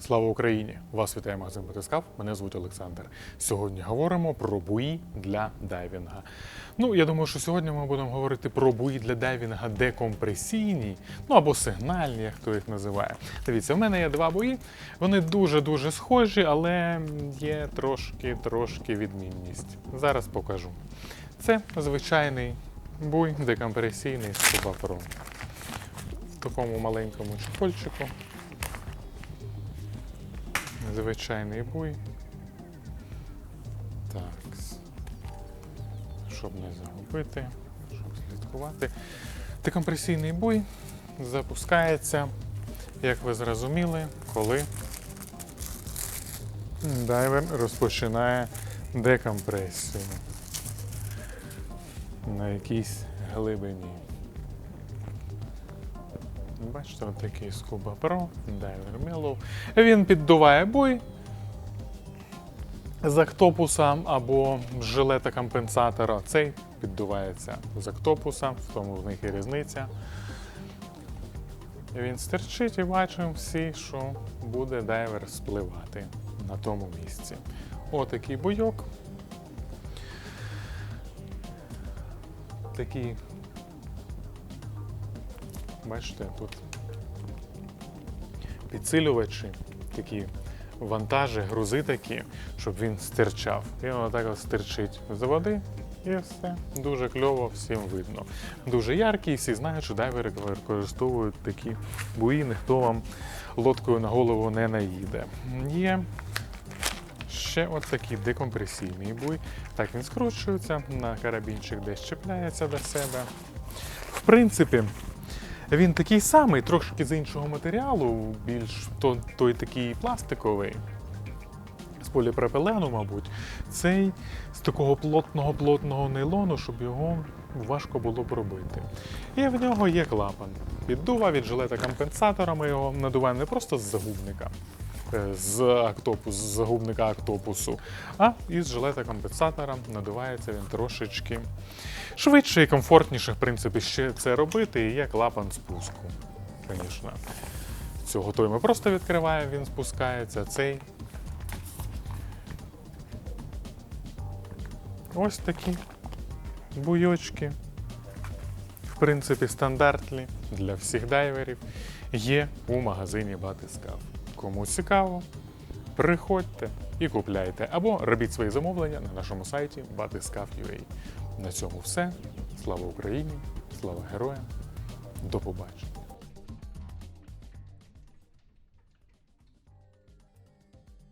Слава Україні! Вас вітає магазин Батискав. Мене звуть Олександр. Сьогодні говоримо про буї для дайвінга. Ну, я думаю, що сьогодні ми будемо говорити про буї для дайвінга декомпресійні, ну або сигнальні, як хто їх називає. Дивіться, в мене є два бої. Вони дуже-дуже схожі, але є трошки трошки відмінність. Зараз покажу. Це звичайний буй декомпресійний з Cuba В такому маленькому чехольчику. Звичайний буй. Так. Щоб не загубити, щоб слідкувати. Декомпресійний буй запускається, як ви зрозуміли, коли дайвер розпочинає декомпресію на якійсь глибині. Бачите, от такий Scuba Pro, Diver Mellow. Він піддуває бой з актопуса або жилета компенсатора. Цей піддувається з актопуса, в тому в них і різниця. Він стерчить і бачимо всі, що буде дайвер спливати на тому місці. Отакий бойок. Такий Бачите, тут підсилювачі, такі вантажі, грузи такі, щоб він стирчав. І воно так стирчить з води, і все. Дуже кльово, всім видно. Дуже яркий, всі знають, що дайвери використовують такі буї, ніхто вам лодкою на голову не наїде. Є ще от такий декомпресійний буй. Так він скручується, на карабінчик десь чіпляється до себе. В принципі, він такий самий, трошки з іншого матеріалу, більш то, той такий пластиковий, з поліпропилену, мабуть. Цей з такого плотного плотного нейлону, щоб його важко було б робити. І в нього є клапан. Піддува від жилета компенсатора. Ми його надуваємо не просто з загубника. Е, З актопус, з загубника актопусу, а із жилета компенсатора надувається він трошечки швидше і комфортніше, в принципі, ще це робити, і є клапан спуску. Звісно. Цього той ми просто відкриваємо, він спускається. Цей. Ось такі буйочки. В принципі, стандартні для всіх дайверів є у магазині Батискав. Кому цікаво, приходьте і купляйте або робіть свої замовлення на нашому сайті Batiskav.ua. На цьому все. Слава Україні! Слава героям! До побачення!